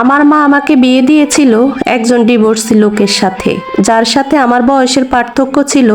আমার মা আমাকে বিয়ে দিয়েছিল একজন ডিভোর্সি লোকের সাথে, যার সাথে আমার বয়সের পার্থক্য ছিল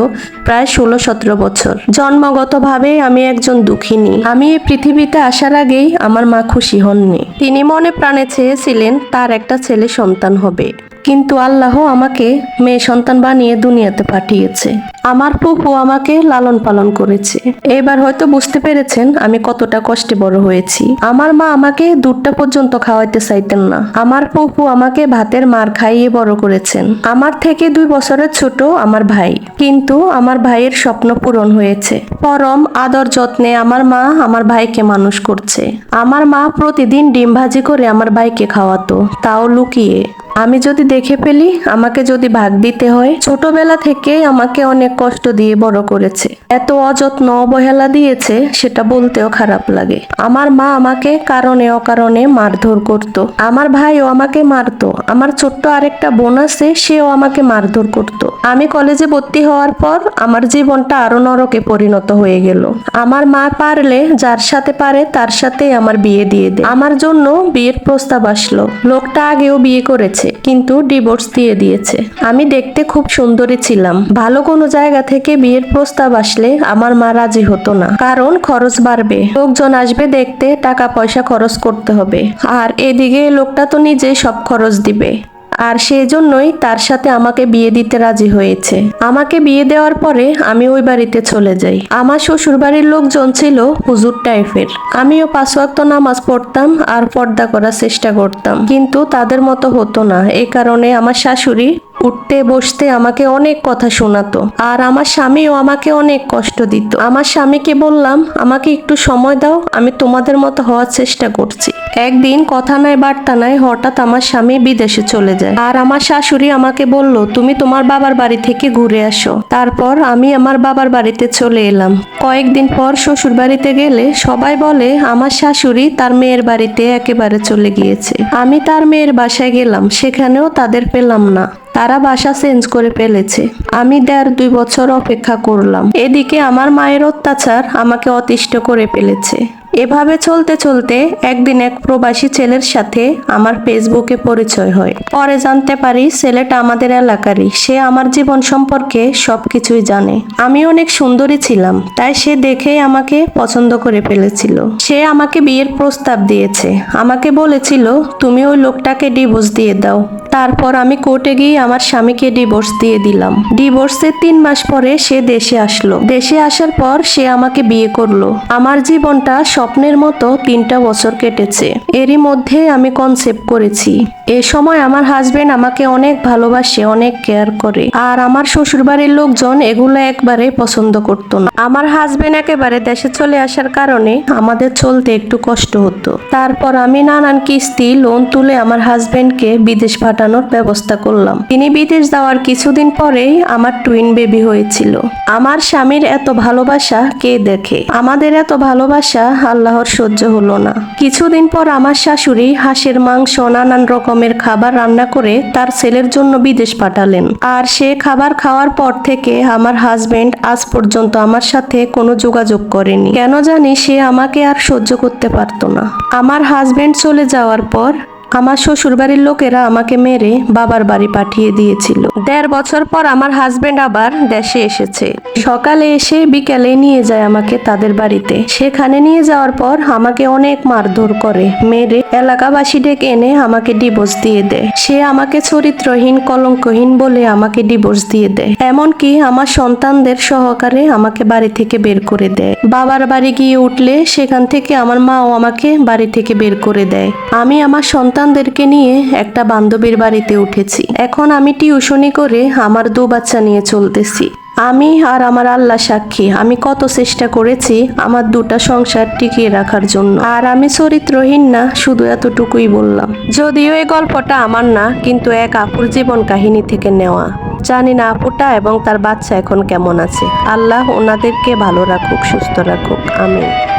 প্রায় ষোলো সতেরো বছর। জন্মগতভাবে আমি একজন দুঃখিনী। আমি এই পৃথিবীতে আসার আগেই আমার মা খুশি হননি। তিনি মনে প্রাণে চেয়েছিলেন তার একটা ছেলে সন্তান হবে। কিন্তু আল্লাহ আমাকে মেয়ে সন্তান বানিয়ে দুনিয়াতে পাঠিয়েছে। আমার ফুফু আমাকে লালন পালন করেছে। এবার হয়তো বুঝতে পেরেছেন আমি কতটা কষ্টে বড় হয়েছি। আমার মা আমাকে দুধটা পর্যন্ত খাওয়াইতে চাইতেন না। আমার ফুফু আমাকে ভাতের মার খাইয়ে বড় করেছেন। আমার থেকে দুই বছরের ছোট আমার ভাই। কিন্তু আমার ভাইয়ের স্বপ্ন পূরণ হয়েছে। পরম আদর যত্নে আমার মা আমার ভাইকে মানুষ করছে। আমার মা প্রতিদিন ডিম ভাজি করে আমার ভাইকে খাওয়াতো, তাও লুকিয়ে। আমি যদি দেখে ফেলি, আমাকে যদি ভাগ দিতে হয়, ছোটবেলা থেকে আমাকে অনেক কষ্ট দিয়ে বড় করেছে। এত অযত্ন অবহেলা দিয়েছে, সেটা বলতেও খারাপ লাগে। আমার মা আমাকে কারণে অকারণে মারধর করত। আমার ভাইও আমাকে মারতো। আমার ছোট্ট আরেকটা বোন আছে, সেও আমাকে মারধর করত। আমি কলেজে ভর্তি হওয়ার পর আমার জীবনটা আরও নরকে পরিণত হয়ে গেল। আমার মা পারলে যার সাথে পারে, তার সাথে আমার বিয়ে দিয়ে দেয় আমার জন্য বিয়ের প্রস্তাব আসলো। লোকটা আগেও বিয়ে করেছে। কিন্তু ডিভোর্স দিয়ে দিয়েছে। আমি দেখতে খুব সুন্দরী ছিলাম। ভালো কোনো জায়গা থেকে বিয়ের প্রস্তাব আসলে আমার মা রাজি হতো না। কারণ খরচ বাড়বে। লোকজন আসবে দেখতে টাকা পয়সা খরচ করতে হবে। আর এদিকে লোকটা তো নিজেই সব খরচ দিবে। আর সেজন্যই তার সাথে আমাকে বিয়ে দিতে রাজি হয়েছে। আমাকে বিয়ে দেওয়ার পরে আমি ওই বাড়িতে চলে যাই। আমার শ্বশুর বাড়ির লোকজন ছিল হুজুর টাইপের। আমিও পাঁচ ওয়াক্ত নামাজ পড়তাম আর পর্দা করার চেষ্টা করতাম। কিন্তু তাদের মতো হতো না। এ কারণে আমার শাশুড়ি উঠতে বসতে আমাকে অনেক কথা শোনাতো। আর আমার স্বামীও আমাকে অনেক কষ্ট দিত। আমার স্বামীকে বললাম, আমাকে একটু সময় দাও, আমি তোমাদের মতো হওয়ার চেষ্টা করছি। একদিন কথা নাই, বার্তা নাই, হঠাৎ আমার স্বামী বিদেশে চলে যায়। আর আমার শাশুড়ি আমাকে বলল, তুমি তোমার বাবার বাড়ি থেকে ঘুরে আসো। তারপর আমি আমার বাবার বাড়িতে চলে এলাম। কয়েকদিন পর শ্বশুর বাড়িতে গেলে সবাই বলে, আমার শাশুড়ি তার মেয়ের বাড়িতে একেবারে চলে গিয়েছে। আমি তার মেয়ের বাসায় গেলাম, সেখানেও তাদের পেলাম না। তারা বাসা চেঞ্জ করে ফেলেছে। আমি দেড় দুই বছর অপেক্ষা করলাম। এদিকে আমার মায়ের অত্যাচার আমাকে অতিষ্ঠ করে ফেলেছে। এভাবে চলতে চলতে একদিন এক প্রবাসী ছেলের সাথে আমার ফেসবুকে পরিচয় হয়। পরে জানতে পারি ছেলেটা আমাদের এলাকারই। সে আমার জীবন সম্পর্কে সবকিছুই জানে। আমি অনেক সুন্দরী ছিলাম, তাই সে দেখেই আমাকে পছন্দ করে ফেলেছিল। সে আমাকে বিয়ের প্রস্তাব দিয়েছে। আমাকে বলেছিল, তুমি ওই লোকটাকে ডিভোর্স দিয়ে দাও। তারপর আমি কোর্টে গিয়ে আমার স্বামীকে ডিভোর্স দিয়ে দিলাম। ডিভোর্সের তিন মাস পরে সে দেশে আসলো। দেশে আসার পর সে আমাকে বিয়ে করল। আমার জীবনটা স্বপ্নের মতো তিনটা বছর কেটেছে। এরই মধ্যে আমি কনসেপ্ট করেছি। এ সময় আমার হাজবেন্ড আমাকে অনেক ভালোবাসে, অনেক কেয়ার করে। আর আমার শ্বশুরবাড়ির লোকজন এগুলো একবারে পছন্দ করতো না। আমার হাজবেন্ড একেবারে দেশে চলে আসার কারণে আমাদের চলতে একটু কষ্ট হতো। তারপর আমি নানান কিস্তি লোন তুলে আমার হাজবেন্ডকে বিদেশ পাঠানোর ব্যবস্থা করলাম। তিনি বিদেশ যাওয়ার কিছুদিন পরেই আমার টুইন বেবি হয়েছিল। আমার স্বামীর এত ভালোবাসা কে দেখে? আমাদের এত ভালোবাসা আল্লাহর সহ্য হলো না। কিছুদিন পর আমার শাশুড়ি হাঁসের মাংস, নানান রকমের খাবার রান্না করে তার ছেলের জন্য বিদেশ পাঠালেন। আর সে খাবার খাওয়ার পর থেকে আমার হাজবেন্ড আজ পর্যন্ত আমার সাথে কোনো যোগাযোগ করেনি। কেন জানি সে আমাকে আর সহ্য করতে পারতো না। আমার হাজবেন্ড চলে যাওয়ার পর আমার শ্বশুরবাড়ির লোকেরা আমাকে মেরে বাবার বাড়ি পাঠিয়ে দিয়েছিল। দেড় বছর পর আমার হাজবেন্ড আবার দেশে এসেছে। সকালে এসে বিকেলে নিয়ে যায় আমাকে তাদের বাড়িতে। সেখানে নিয়ে যাওয়ার পর আমাকে অনেক মারধর করে, মেরে এলাকাবাসী ডেকে এনে আমাকে ডিভোর্স দিয়ে দেয়। সে আমাকে চরিত্রহীন, কলঙ্কহীন বলে আমাকে ডিভোর্স দিয়ে দেয়। এমনকি আমার সন্তানদের সহকারে আমাকে বাড়ি থেকে বের করে দেয়। বাবার বাড়ি গিয়ে উঠলে সেখান থেকে আমার মাও আমাকে বাড়ি থেকে বের করে দেয়। আমি আমার সন্তানদেরকে নিয়ে একটা বান্ধবীর বাড়িতে উঠেছি। এখন আমি টিউশনি করে আমার দু বাচ্চা নিয়ে চলতেছি। আমি আর আমার আল্লাহ সাক্ষী। আমি কত চেষ্টা করেছি আমার দুটা সংসার টিকিয়ে রাখার জন্য। আর আমি চরিত্রহীন না, শুধু এতটুকুই বললাম। যদিও এই গল্পটা আমার না, কিন্তু এক আপুর জীবন কাহিনী থেকে নেওয়া। জানি না আপুটা এবং তার বাচ্চা এখন কেমন আছে। আল্লাহ ওনাদেরকে ভালো রাখুক, সুস্থ রাখুক। আমিন।